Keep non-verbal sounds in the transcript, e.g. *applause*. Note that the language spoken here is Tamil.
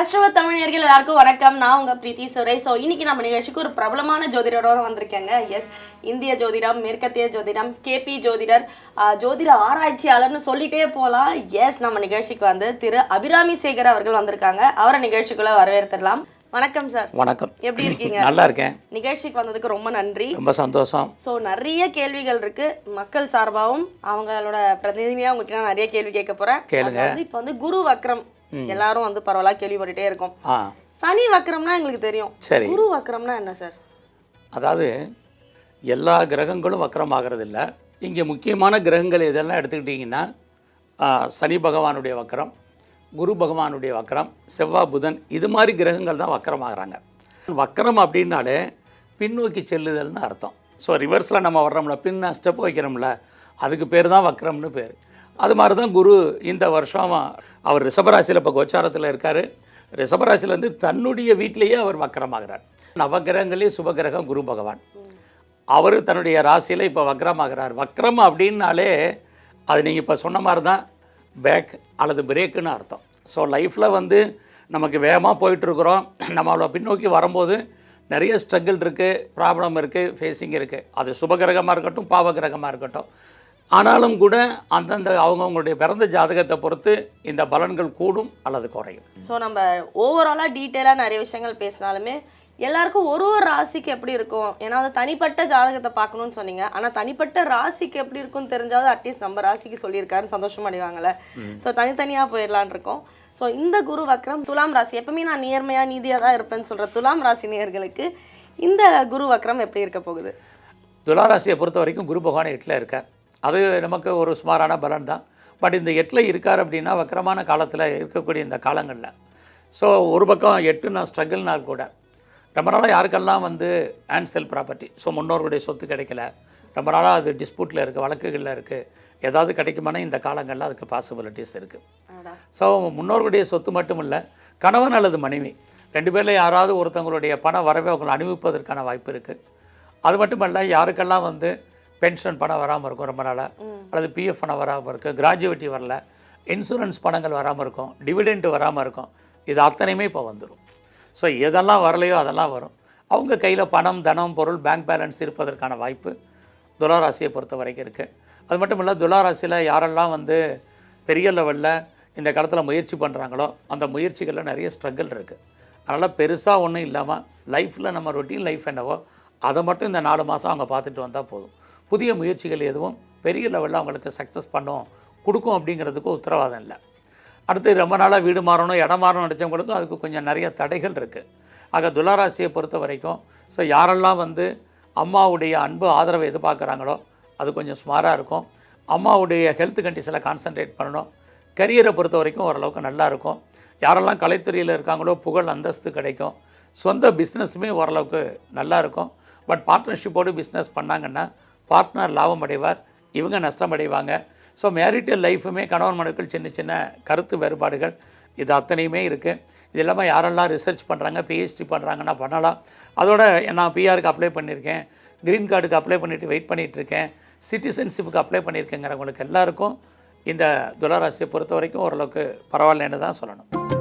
நேயர்கள் எல்லாருக்கும் வணக்கம். நான் உங்க பிரீத்தி சுரேஷ். ஸோ இன்னைக்கு நம்ம நிகழ்ச்சிக்கு ஒரு பிரபலமான ஜோதிடரோட வந்திருக்கேங்க. எஸ் இந்திய ஜோதிடம் மேற்கத்திய ஜோதிடம் கேபி ஜோதிடர் ஜோதிட ஆராய்ச்சியாளர்னு சொல்லிட்டே போகலாம் எஸ் நம்ம நிகழ்ச்சிக்கு வந்து திரு அபிராமி சேகர் அவர்கள் வந்திருக்காங்க. அவரை நிகழ்ச்சிக்குள்ள வரவேற்றுடலாம் வணக்கம் சார் வணக்கம். எப்படி இருக்கீங்க? *laughs* நல்லா இருக்கேன். நிகழ்ச்சிக்கு வந்ததுக்கு ரொம்ப நன்றி. ரொம்ப சந்தோஷம். ஸோ நிறைய கேள்விகள் இருக்கு. மக்கள் சார்பாகவும் அவங்களோட பிரதிநிதியாக உங்ககிட்ட நான் நிறைய கேள்வி கேட்க போறேன். கேளுங்க. இப்போ வந்து குரு வக்ரம் எல்லாரும் வந்து பரவலா கேள்விப்பட்டுட்டே இருக்கோம். ஆ. சனி வக்ரம்னா எங்களுக்கு தெரியும். சரி. குரு வக்ரம்னா என்ன சார்? அதாவது எல்லா கிரகங்களும் வக்கரமாகிறது இல்லை இங்கே முக்கியமான கிரகங்கள் இதெல்லாம் எடுத்துக்கிட்டிங்கன்னா சனி பகவானுடைய வக்கரம் குரு பகவானுடைய வக்கரம் செவ்வாய் புதன் இது மாதிரி கிரகங்கள் தான் வக்கரமாகறாங்க வக்கரம் அப்படின்னாலே பின்னோக்கி செல்லுதல்னு அர்த்தம். ஸோ ரிவர்ஸில் நம்ம வர்றோம்ல பின்ன ஸ்டெப் வைக்கிறோம்ல அதுக்கு பேர் தான் வக்ரம்னு பேர். அது மாதிரி தான் குரு இந்த வருஷம் அவர் ரிஷபராசியில் இப்போ கோச்சாரத்தில் இருக்கார். ரிஷபராசிலேருந்து தன்னுடைய வீட்டிலேயே அவர் வக்கரமாகிறார் நவகிரகங்களே சுபகிரகம் குரு பகவான். அவர் தன்னுடைய ராசியில் இப்போ வக்ரமாகிறார். வக்ரம் அப்படின்னாலே அது நீங்கள் இப்போ சொன்ன மாதிரி தான் பேக் அல்லது பிரேக்குன்னு அர்த்தம். ஸோ லைஃப்பில் வந்து நமக்கு வேகமாக போயிட்டுருக்குறோம் நம்ம அவ்வளோ பின்னோக்கி வரும்போது நிறைய ஸ்ட்ரகிள் இருக்குது ப்ராப்ளம் இருக்குது ஃபேஸிங் இருக்குது அது சுபகிரகமாக இருக்கட்டும் பாவகிரகமாக இருக்கட்டும். ஆனாலும் கூட அந்தந்த அவங்கவுங்களுடைய பிறந்த ஜாதகத்தை பொறுத்து இந்த பலன்கள் கூடும் அல்லது குறையும். ஸோ நம்ம ஓவராலாக டீட்டெயிலாக நிறைய விஷயங்கள் பேசினாலுமே எல்லாருக்கும் ஒரு ஒரு ராசிக்கு எப்படி இருக்கும்? ஏன்னா வந்து தனிப்பட்ட ஜாதகத்தை பார்க்கணும்னு சொன்னீங்க. ஆனால் தனிப்பட்ட ராசிக்கு எப்படி இருக்கும்னு தெரிஞ்சாவது அட்லீஸ்ட் நம்ம ராசிக்கு சொல்லியிருக்காருன்னு சந்தோஷம் அடைவாங்கல்ல. ஸோ தனித்தனியாக போயிடலான் இருக்கோம். ஸோ இந்த குரு வக்ரம் துலாம் ராசி எப்பவுமே நான் நேர்மையாக நீதியாக தான் இருப்பேன்னு சொல்கிற துலாம் ராசி நேர்களுக்கு இந்த குரு வக்ரம் எப்படி இருக்க போகுது? துளாராசியை பொறுத்த வரைக்கும் குரு பகவான் எட்டில் இருக்கார். அது நமக்கு ஒரு சுமாரான பலன் தான். பட் இந்த எட்டில் இருக்கார் அப்படின்னா வக்கரமான காலத்தில் இருக்கக்கூடிய இந்த காலங்களில். ஸோ ஒரு பக்கம் எட்டு நான் ஸ்ட்ரகிள்னால் கூட ரொம்ப நாளாக யாருக்கெல்லாம் வந்து ஆன்செல் ப்ராப்பர்ட்டி ஸோ முன்னோர்களுடைய சொத்து கிடைக்கல. ரொம்ப நாளாக அது டிஸ்பியூட்டில் இருக்குது வழக்குகளில் இருக்குது ஏதாவது கிடைக்குமானா இந்த காலங்களில் அதுக்கு பாசிபிலிட்டிஸ் இருக்குது. ஸோ முன்னோர்களுடைய சொத்து மட்டும் இல்லை கணவன் அல்லது மனைவி ரெண்டு பேரில் யாராவது ஒருத்தவங்களுடைய பண வரவை அவங்களை அனுபவிப்பதற்கான வாய்ப்பு இருக்குது அது மட்டும் இல்லை யாருக்கெல்லாம் வந்து பென்ஷன் பணம் வராமல் இருக்கும் ரொம்ப நாளாக அல்லது பிஎஃப் பணம் வராமல் இருக்குது கிராஜுவேட்டி வரல இன்சூரன்ஸ் பணங்கள் வராமல் இருக்கும் டிவிடெண்ட் வராமல் இருக்கும் இது அத்தனையுமே இப்போ வந்துடும் ஸோ எதெல்லாம் வரலையோ அதெல்லாம் வரும். அவங்க கையில் பணம் தனம் பொருள் பேங்க் பேலன்ஸ் இருப்பதற்கான வாய்ப்பு துளாராசியை பொறுத்த வரைக்கும் இருக்குது அது மட்டும் இல்லை துளாராசியில் யாரெல்லாம் வந்து பெரிய லெவலில் இந்த காலத்தில் முயற்சி பண்ணுறாங்களோ அந்த முயற்சிகளில் நிறைய ஸ்ட்ரகிள் இருக்குது அதனால் பெருசாக ஒன்றும் இல்லாமல் லைஃப்பில் நம்ம ரொட்டீன் லைஃப் என்னவோ அதை மட்டும் இந்த நாலு மாதம் அவங்க பார்த்துட்டு வந்தால் போதும். புதிய முயற்சிகள் எதுவும் பெரிய லெவலில் அவங்களுக்கு சக்ஸஸ் பண்ணும் கொடுக்கும் அப்படிங்கிறதுக்கு உத்தரவாதம் இல்லை. அடுத்து ரொம்ப நாளாக வீடு மாறணும் இடம் மாறணும் நினச்சவங்களுக்கும் அதுக்கு கொஞ்சம் நிறைய தடைகள் இருக்குது ஆக துளாராசியை பொறுத்த வரைக்கும் ஸோ யாரெல்லாம் வந்து அம்மாவுடைய அன்பு ஆதரவை எதிர்பார்க்குறாங்களோ அது கொஞ்சம் ஸ்மாராக இருக்கும். அம்மாவுடைய ஹெல்த் கண்டிஷனில் கான்சன்ட்ரேட் பண்ணணும். கரியரை பொறுத்த வரைக்கும் ஓரளவுக்கு நல்லாயிருக்கும் யாரெல்லாம் கலைத்துறையில் இருக்காங்களோ புகழ் அந்தஸ்து கிடைக்கும். சொந்த பிஸ்னஸுமே ஓரளவுக்கு நல்லா இருக்கும். பட் பார்ட்னர்ஷிப்போடு பிஸ்னஸ் பண்ணாங்கன்னா பார்ட்னர் லாபம் அடைவார். இவங்க நஷ்டம் அடைவாங்க. ஸோ மேரிட்டல் லைஃபுமே கணவன் மனுக்கள் சின்ன சின்ன கருத்து வேறுபாடுகள். இது அத்தனையுமே இருக்குது இது இல்லாமல் யாரெல்லாம் ரிசர்ச் பண்ணுறாங்க பிஹெச்டி பண்ணுறாங்கன்னா பண்ணலாம். அதோட நான் பிஆருக்கு அப்ளை பண்ணியிருக்கேன். க்ரீன் கார்டுக்கு அப்ளை பண்ணிவிட்டு வெயிட் பண்ணிகிட்ருக்கேன் சிட்டிசன்ஷிப்புக்கு அப்ளை பண்ணியிருக்கேங்கிறவங்களுக்கு எல்லாருக்கும் இந்த துளராசியை பொறுத்த வரைக்கும் ஓரளவுக்கு பரவாயில்லன்னு தான் சொல்லணும்.